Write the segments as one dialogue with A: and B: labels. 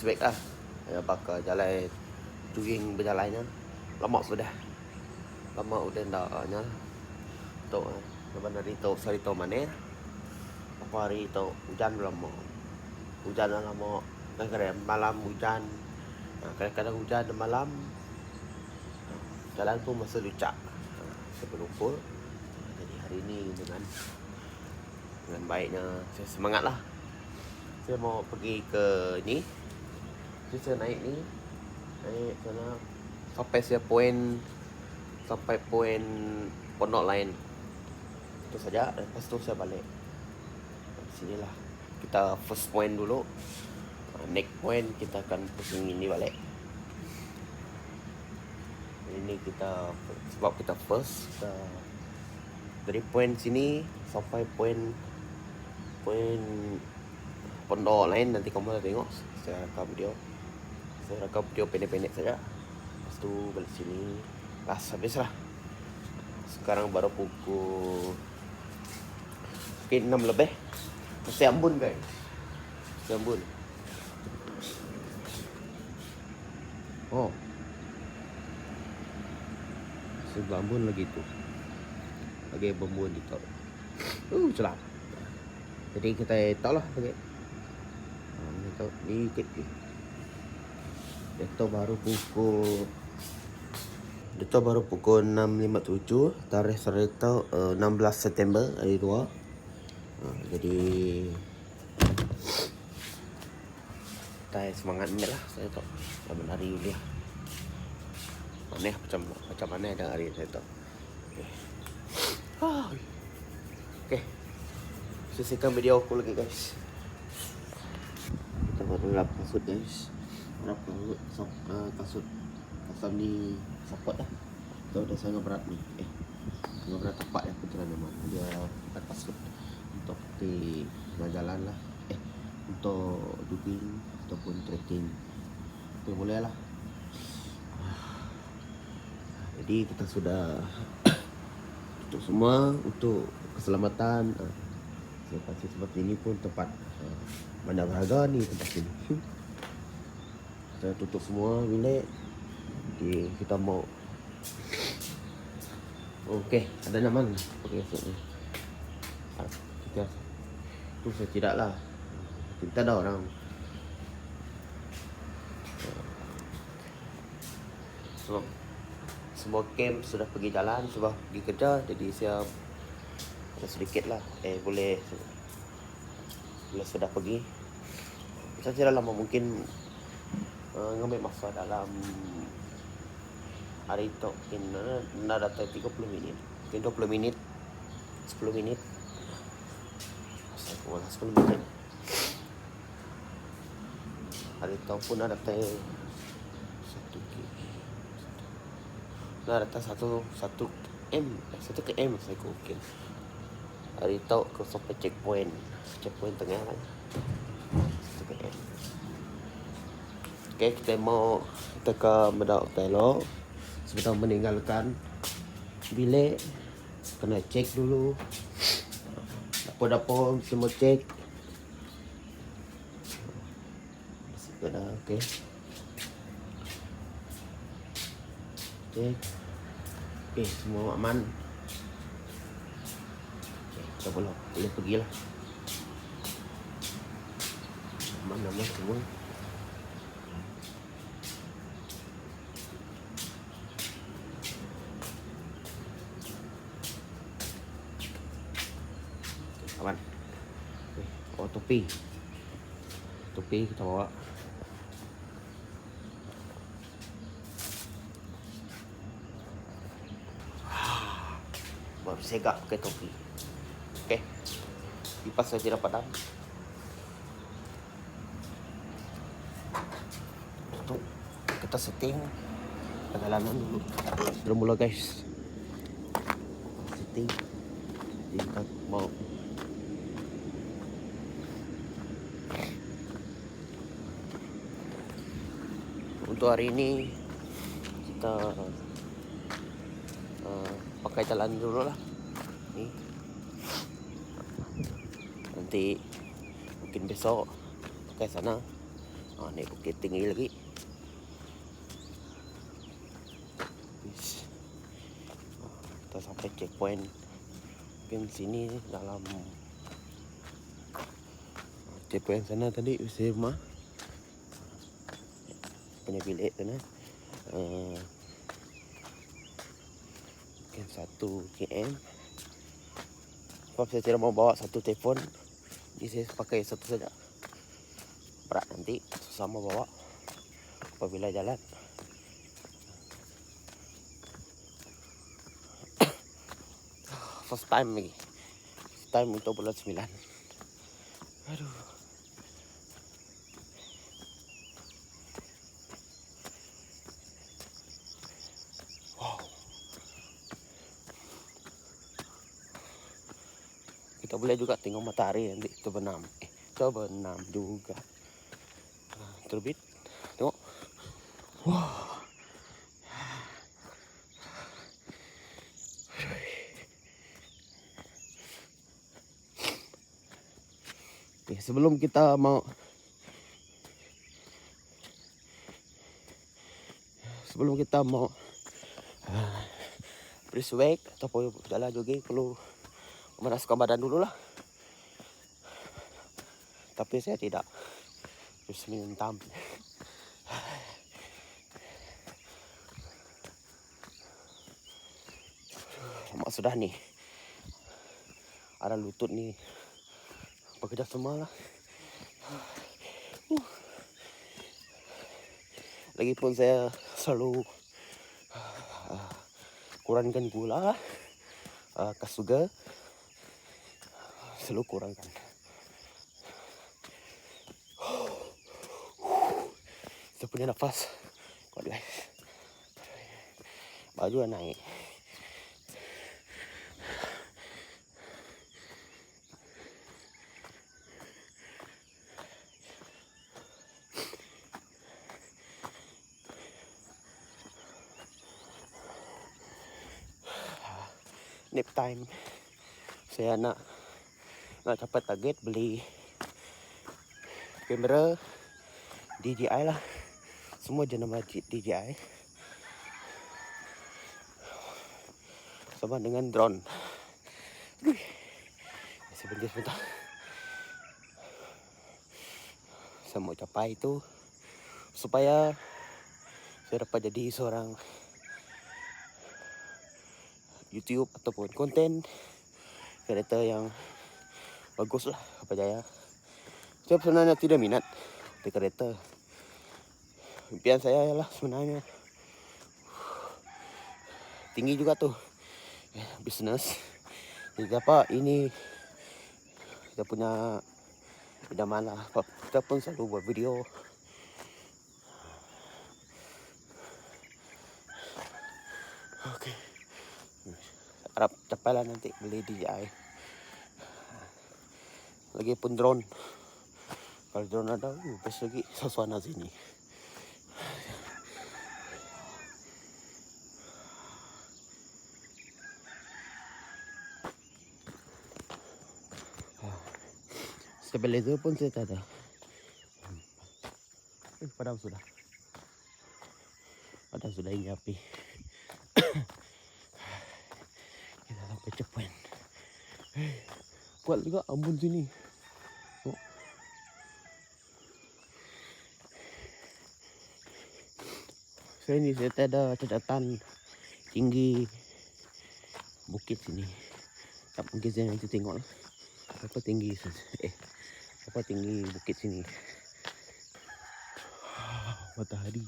A: Brisbane lah. Ya bakal jalan jogging berjalan nya. Lama sudah. Lama udah ndak nya. Tu lepas dari tu sari tu mana? Apa hari tu hujan lama. Hujan lama. Kadang-kadang malam hujan. Ha, Kadang-kadang hujan malam. Jalan pun masa lucak. Ha, Sebelum pun. Jadi hari ni dengan dengan baiknya saya semangat lah saya mau pergi ke ni saya naik ni naik sana. Sampai saya poin sampai poin pondok lain. Itu saja lepas tu saya balik. Sini lah. Kita first point dulu. Uh, next point kita akan pusing ini balik. Ini kita sebab kita first kita dari point sini sampai point poin pondok lain. Nanti kamu dah tengok saya rekam video saya rekam video pendek-pendek saja. Lepas tu balik sini. Pas habis lah. Sekarang baru pukul okay, 6 lebih. Masih ambun guys. Masih ambun. Oh. Sebelah ambun lagi tu. Lagi bembun di top. Uh celak jadi kita tahu lah pakai ha, ni tahu Deto baru pukul Deto baru pukul 6.57 Tarikh Sereta uh, 16 September hari 2 ha, Jadi Saya semangat ni lah Saya tahu. Dalam hari Yulia Mana macam macam mana dah hari saya tahu. Okay Okay Selesaikan video aku lagi guys. Kita baru lap kasut guys Lap kasut sop- uh, Kasut Kasut ni Support lah. Kita dah sangat berat ni. Eh Sangat berat tepat yang putra nama Dia Bukan kasut Untuk di Jalan lah. Eh Untuk Jogging Ataupun trekking Okay boleh lah. Jadi kita sudah Untuk semua Untuk keselamatan. Uh, Lepas seperti ini pun tempat uh, Mana berharga ni tempat sini Kita tutup semua bilik. Jadi kita mau Okey, ada nyaman Okey, esok ni. Kita Tu saya tidak lah. Kita ada orang. Sebab Semua camp sudah pergi jalan Sudah pergi kerja Jadi saya ada sedikit lah. Eh boleh boleh sudah pergi. Saya tidak lama mungkin uh, ngambil masa dalam hari itu uh, nak datang 30 minit. Mungkin 20 minit 10 minit. Astagfirullah 10 minit. Hari itu pun nak datang satu km nak datang satu satu M eh, satu ke M saya mungkin hari tu aku sampai checkpoint. Checkpoint tengah kan Satu KM Okay, kita mau ke Medak Hotel Sebentar meninggalkan bilik. Kena cek dulu. Dapur-dapur semua cek. Sudah, okay. Cek Okay, semua aman. Kita boleh, boleh pergi lah Mana mana semua Aman okay. Oh topi Topi kita bawa Baru segak pakai topi Okay. Kipas saya tidak padam. Tutup. Kita setting perjalanan dulu. Sudah mula guys. Setting. Jadi kita mau Untuk hari ini kita uh, pakai jalan dulu lah. Ni. Nanti mungkin besok pakai sana. Ah, naik bukit tinggi lagi. Kita sampai checkpoint. Mungkin sini dalam ah, checkpoint sana tadi usia rumah punya bilik sana uh, mungkin satu km sebab saya tidak mau bawa satu telefon. Jadi saya pakai satu saja. Berat nanti susah mau bawa apabila jalan. First time lagi. First time untuk bulan 9 aduh kita boleh juga tengok matahari nanti terbenam eh terbenam juga. Ah, terbit. Tengok. Wah. Okay, sebelum kita mau sebelum kita mau uh, brisk walk ataupun jalan jogging perlu memanaskan badan dulu lah. Tapi saya tidak. Terus minum tam. Lama sudah nih. Ada lutut nih. Bekerja semua lah. Uh. Lagipun saya selalu uh, kurangkan gula, uh, kasuga, selalu kurangkan. Saya punya nafas kuat guys. Baju dah naik. nap time saya nak nak capai target beli kamera DJI lah. Semua jenama DJI sama dengan drone. Aduh. sebentar sebentar. Saya mau capai itu supaya saya dapat jadi seorang YouTube ataupun konten kereta yang bagus lah apa jaya. Saya sebenarnya tidak minat di kereta. Impian saya ialah sebenarnya tinggi juga tuh eh, bisnes. Jadi apa ini kita punya idaman lah. Kita pun selalu buat video Okay. Harap capai lah nanti beli DJI. Lagi pun drone. Kalau drone ada, uh, best lagi suasana sini. Stabilizer pun saya tak ada. Eh, padam sudah. Padam sudah ini api. Kita sampai cepat. Eh, kuat juga ambun sini. Saya ni saya ada catatan tinggi bukit sini. Tak mungkin saya nanti tengok lah. Berapa tinggi eh berapa tinggi bukit sini. Matahari.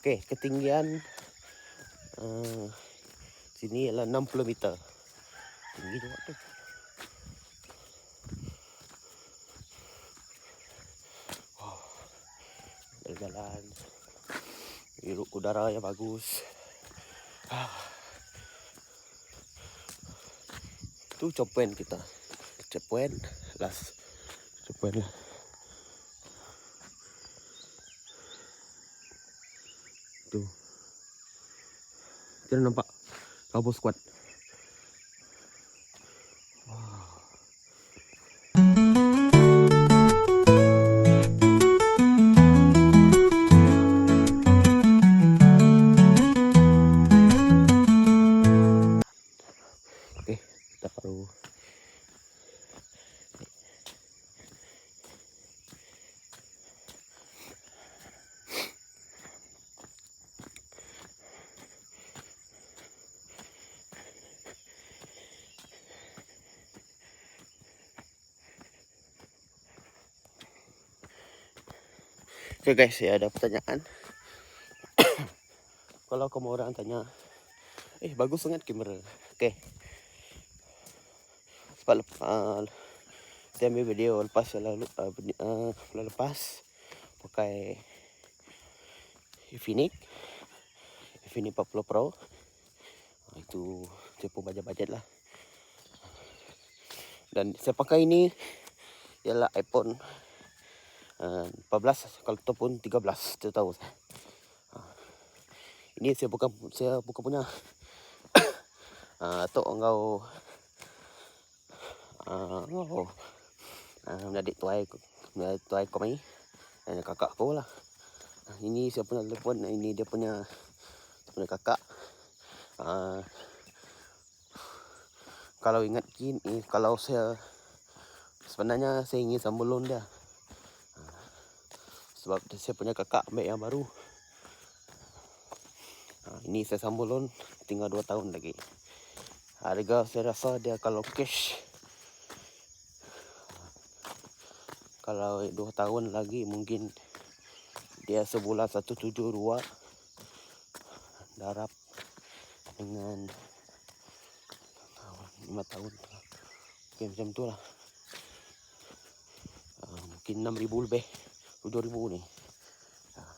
A: Okey, ketinggian uh, sini ialah 60 meter. Tinggi juga tu. Wow. Jalan-jalan. Hirup udara yang bagus. Ah. Tu checkpoint kita. Checkpoint last. Checkpoint lah. Tu. Kita nampak Cowboy Squad. Okay guys, saya ada pertanyaan. Kalau kamu orang tanya, eh bagus sangat kamera. Okay. Sebab lepas, uh, saya ambil video lepas lalu, uh, uh, lepas pakai Infinix Infinix 40 Pro Ah, itu saya pun bajet-bajet lah dan saya pakai ini ialah iPhone 14 kalau ataupun 13 saya tahu. Saya. Ah, ini saya bukan saya bukan punya. Uh, tok engkau. Uh, oh, uh, adik tuai tuai kau mai. Dan kakak kau lah. Ah, ini saya punya telefon ini dia punya punya kakak. Uh, kalau ingat kini kalau saya sebenarnya saya ingin sambulun dia. Ah, sebab saya punya kakak ambil yang baru. Ah, ini saya sambulun tinggal 2 tahun lagi. Harga saya rasa dia kalau cash kalau 2 tahun lagi mungkin dia sebulan 172 darab dengan 5 tahun. Okay, macam tu lah. Uh, mungkin 6,000 lebih 7,000 ni. Ah.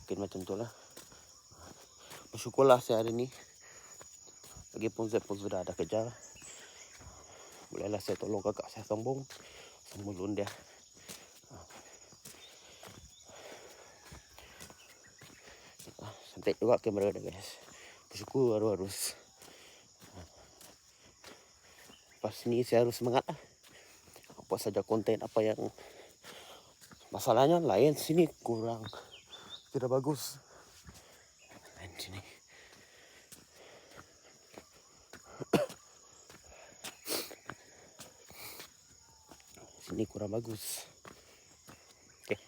A: mungkin macam tu lah. Bersyukurlah saya hari ni. Lagipun saya pun sudah ada kerja. Bolehlah saya tolong kakak saya sambung. Sambulun dia. Ah, Cantik juga kamera dia guys. Bersyukur baru harus. Lepas ni saya harus semangat lah Apa saja konten apa yang Masalahnya lain. Sini kurang. Tidak bagus. Lain sini. Sini kurang bagus. Okay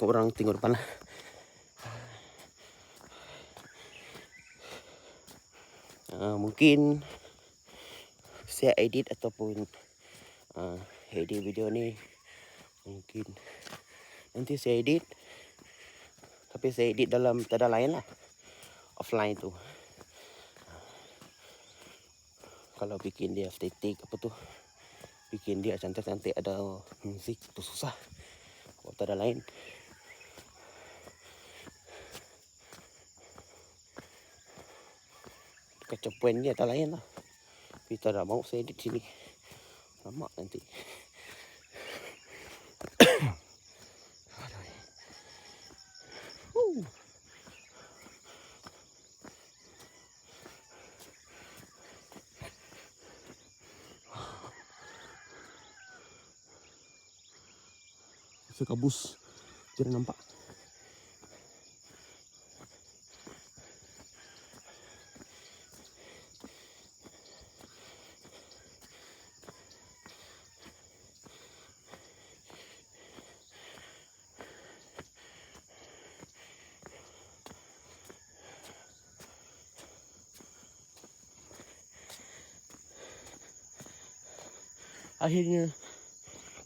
A: Kurang tengok depan lah. Uh, mungkin saya edit ataupun uh, edit video ni mungkin nanti saya edit. Tapi saya edit dalam tada lain lah. Offline tu. Kalau bikin dia estetik apa tu bikin dia cantik-cantik ada musik tu susah. Kalau tada lain. Kecapuan dia tak lain lah. Tapi tak mau saya edit sini. Lama nanti. Aduh. Huh. Kabus. Tidak nampak. Akhirnya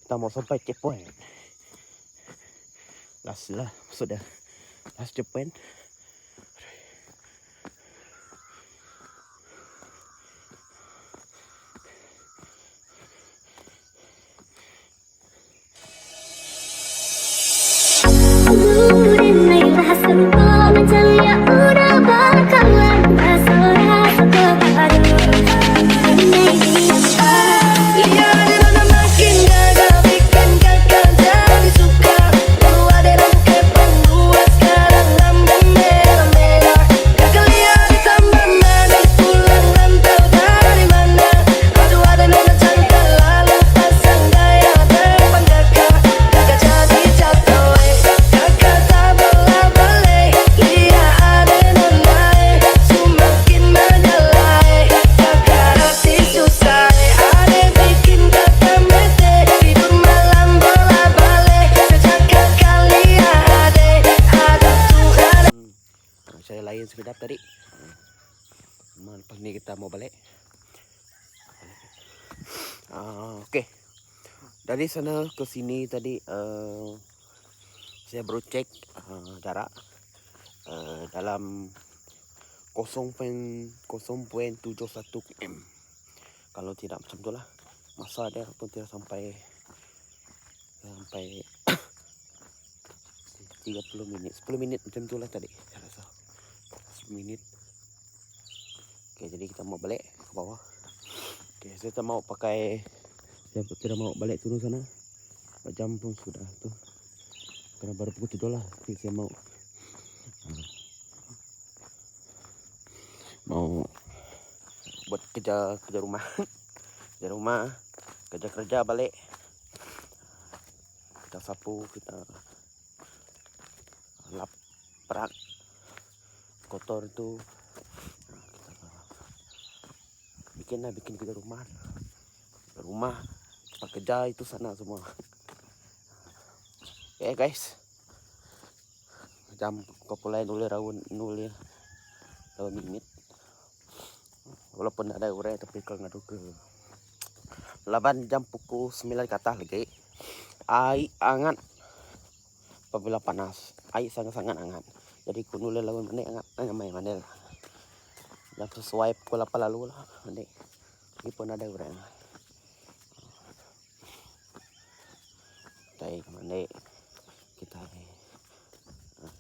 A: kita mau sampai checkpoint. Last lah, sudah. Last checkpoint.
B: Dari
A: sana ke sini tadi uh, saya baru cek uh, jarak uh, dalam 0.01 km. Kalau tidak macam tu lah. Masa dia pun tidak sampai sampai 30 minit. 10 minit macam tu lah tadi. Saya rasa. 10 minit. Okey, jadi kita mau balik ke bawah. Okey, saya tak mau pakai saya tidak mau balik turun sana. Jam pun sudah tu. Kerana baru pukul tidur lah. Saya mau mau buat kerja kerja rumah kerja rumah kerja kerja balik kita sapu kita lap perak kotor tu Nah, kita bikin lah kerja rumah rumah tempat kerja itu sana semua. Okay guys. Jam kapulai nulis raun nulis raun minit walaupun ada orang tapi kalau ngadu ke laban jam pukul 9 ke atas lagi. Air hangat. Apabila panas air sangat-sangat hangat. Jadi kuno le lawan mana hangat hangat main mana lah yang sesuai pukul 8 lalu lah nanti. Ini pun ada orang kita mana kita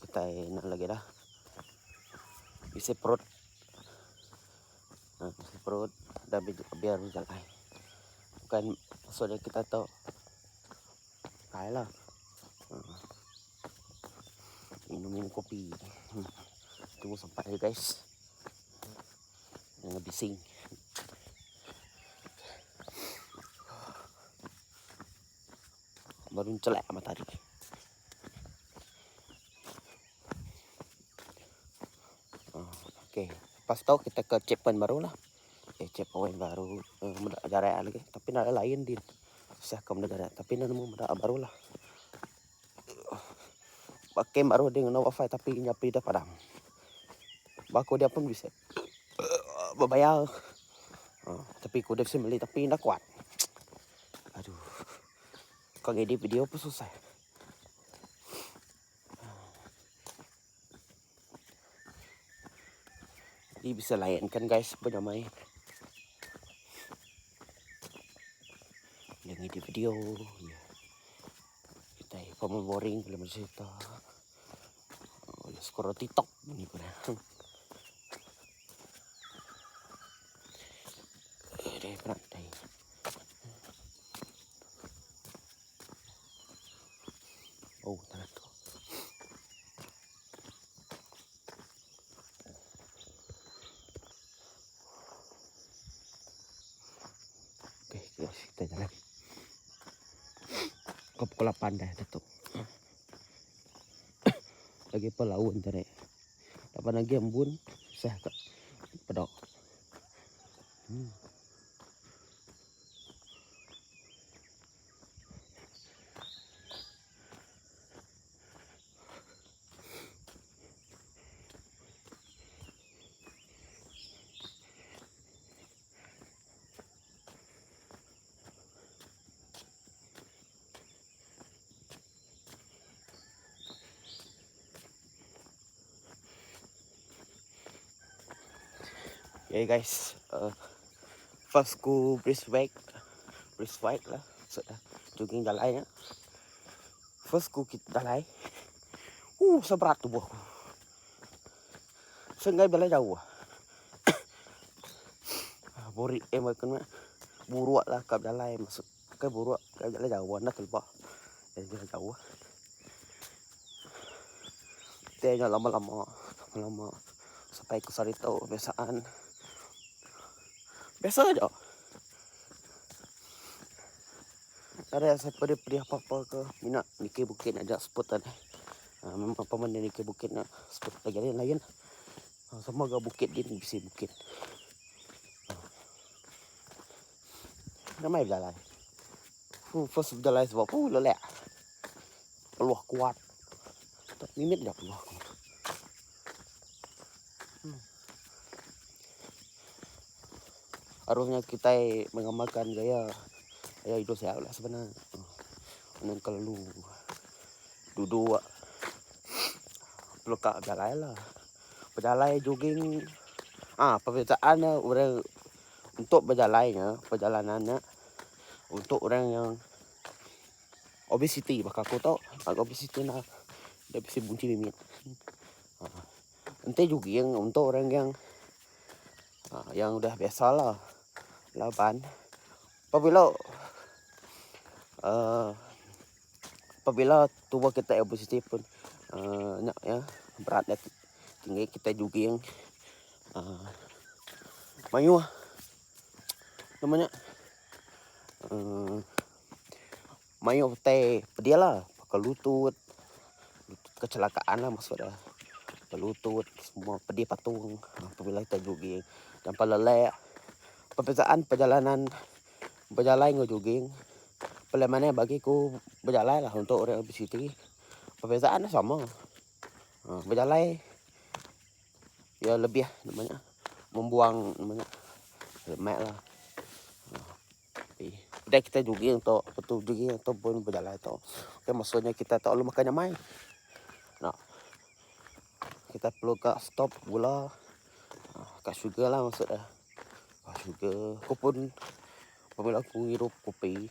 A: kita nak lagi dah isi perut isi perut bi- biar jalan. Bukan maksudnya kita tahu Kaya lah. Ah. Minum minum kopi. Hmm. Tunggu sampai ya guys. Jangan bising. Baru celak matahari. Ah, Okey. Lepas tu kita ke checkpoint baru lah. Eh, checkpoint baru. Eh, muda jarak lagi. Tapi nak lain din. Saya ke negara. Tapi nak nemu muda baru lah. Pakai baru dengan wifi tapi nyapi dah padam. Baku dia pun bisa. Berbayar. Ah, tapi aku dah bisa beli tapi dah kuat. Aduh. Kau edit video pun susah. Jadi bisa layan kan guys bernamai. Yang edit video. Ya. Kita paman boring belum cerita. Oh, ya skoro TikTok ni pun. Ada pernah ada. Oh, tanah tu. Okey, guys, kita jalan. Kau pukul 8 dah, Datuk. Lagi apa laun tadi. Dapat lagi embun, sah tak pedok. Hmm. Okay guys, uh, first ku Brisbane, Brisbane lah, sudah jogging jalan ya. First ku kita jalan, uh seberat tubuh aku. Sengai bela jauh. Ah, Bori eh makan mah buruak lah kap jalan masuk ke buruak kap jalan jauh nak kelpa. Jalan jauh. Tanya lama-lama, lama-lama sampai ke Sarito kebiasaan. Biasa aja. Ada saya pada pergi apa-apa ke minat Niki Bukit nak ajak spot tadi. Ha, memang paman dia Niki Bukit nak spot lagi lain lain. Ha, sama ke bukit dia ni bisa bukit. Ha. Ramai berjalan. Fu first berjalan sebab fu lelak. Peluah kuat. Tak minit dah peluah kuat. Harusnya kita mengamalkan gaya Saya hidup sihat lah sebenarnya. Mana kalau lu duduk pelukak berjalan lah. Berjalan jogging. Ah, perbezaan lah orang untuk berjalannya, perjalanannya untuk orang yang obesity bakal aku tahu agak obesity nak dia bisa bunci bimit. Ha. Nanti juga yang untuk orang yang ha, yang udah biasa lah laban. Apabila uh, apabila tubuh kita obesity pun uh, nak ya beratnya tinggi kita juga yang uh, mayu lah. namanya uh, mayu teh dia lah. Pakai lutut. Kecelakaan lah maksudnya pakai lutut semua pedih patung. Apabila kita jogging. Dan pelelek perbezaan perjalanan berjalan dengan jogging Paling mana bagiku berjalan lah untuk orang obesity perbezaan sama ha, berjalan ya lebih lah namanya membuang namanya lemak lah ha, Udah kita jogging untuk betul jogging ataupun berjalan tu. Okay, maksudnya kita tak perlu makan yang main. Nak. Kita perlu kat stop gula. Ah, Kat sugar lah maksudnya. Ke aku pun apabila aku hirup kopi.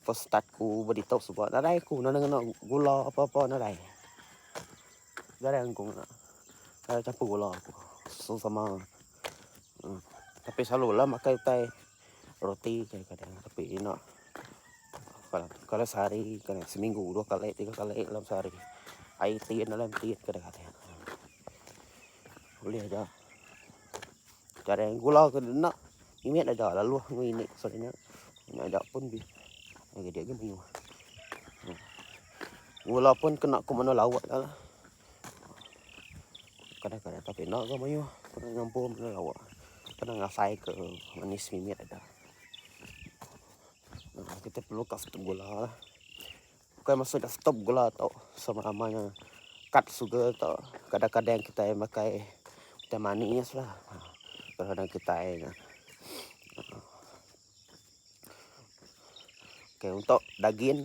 A: First start ku berditau sebab nadai aku nak nak gula apa-apa nadai. Jarang aku nak. Saya campur gula aku. So sama. Hmm. Tapi selalu lah makan utai roti kadang-kadang tapi nak kalau kalau sehari kadang seminggu dua kali tiga kali dalam sehari air tian dalam tian kadang-kadang boleh aja cara yang gula ke nak ini aja lalu ini soalnya ini ada pun bi. Lagi dia gini gula pun kena ke mana lawak dah lah. Kadang-kadang tapi nak ke mayu. Kena nyampur mana lawak kena ngasai ke manis mimit ada. Nah, kita perlu stop gula lah. Bukan dah stop gula tau. Sama ramanya cut sugar tau. Kadang-kadang kita yang pakai teh manis lah. Ha, Kadang-kadang kita yang Okey, untuk daging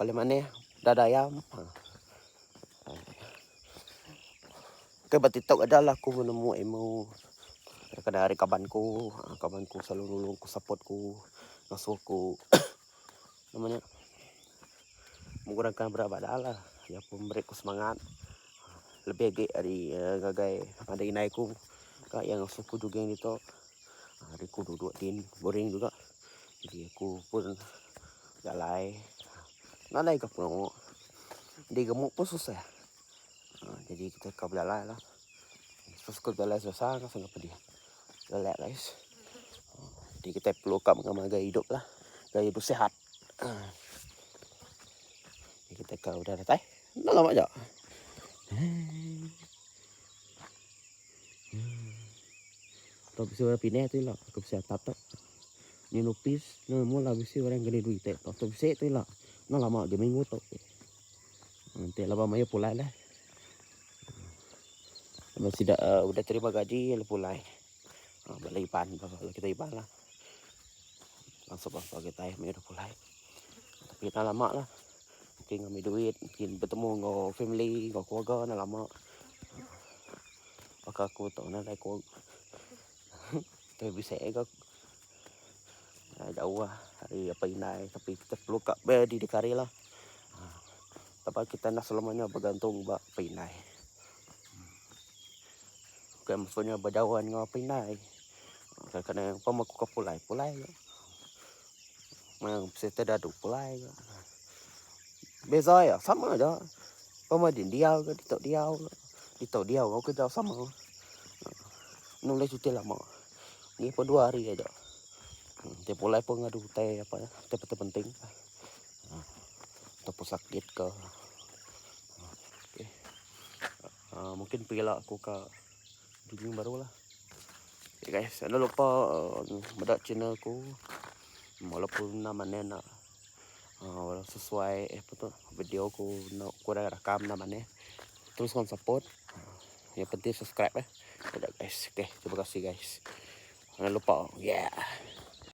A: paling mana dada ayam. Ha. Okey, berarti tok adalah aku menemu ilmu kadang-kadang hari kabanku, ha, kabanku selalu nolong ku support ku ngasuh ku. Namanya menggunakan berat badan lah. Ya pun memberi ku semangat. Lebih agak dari uh, gagai ada inai ku. Kak yang ngasuh ku juga yang itu hari ku duduk tin boring juga. Jadi aku pun galai nalai ke pun dia gemuk pun susah Ha, jadi kita kau berjalan lah Terus kau berjalan susah kan sangat pedih Lelak guys jadi kita perlu kat mengamal gaya hidup lah. Gaya hidup sehat. Ah. Jadi kita kau dah datang. Nak lama je. Kau bisa orang pindah tu lah. Kau bisa tatap. Ni lupis. Ni mula bisa orang gede duit. Kau tu bisa tu lah. Nak lama je minggu tu. Nanti lah maya pulai lah. Masih dah, uh, udah terima gaji, lah pulai. Uh, balik ipan, kita ipan lah langsung bangsa kita ya udah pulai tapi tak lama lah mungkin ngambil duit mungkin bertemu dengan family dengan keluarga nak lama maka aku tak nak kuang tapi bisa ya kau nah, jauh lah hari apa inai tapi kita perlu kat di dekari lah tapi kita nak selamanya bergantung bak pinai Bukan maksudnya berjauhan dengan pinai Kadang-kadang pemaku ke pulai Pulai Memang saya tak ada pulai ke. Beza ya, sama aja. Pemadin dia ke, ditok dia ke. Ditok dia ke, kerja sama. Nulis cuti lama. Ni pun dua hari aja. Dia pulai pun ngadu teh apa ya, teh penting. Ataupun sakit ke. Okay. Uh, mungkin pergi lah aku ke jogging baru lah. Okay guys, jangan lupa uh, bedak channel aku. Walaupun namanya nak uh, sesuai eh, apa tu video ku nak kurang rakam namanya teruskan support. Yang penting subscribe eh. Dadah guys. Okay terima kasih guys. Jangan lupa. Yeah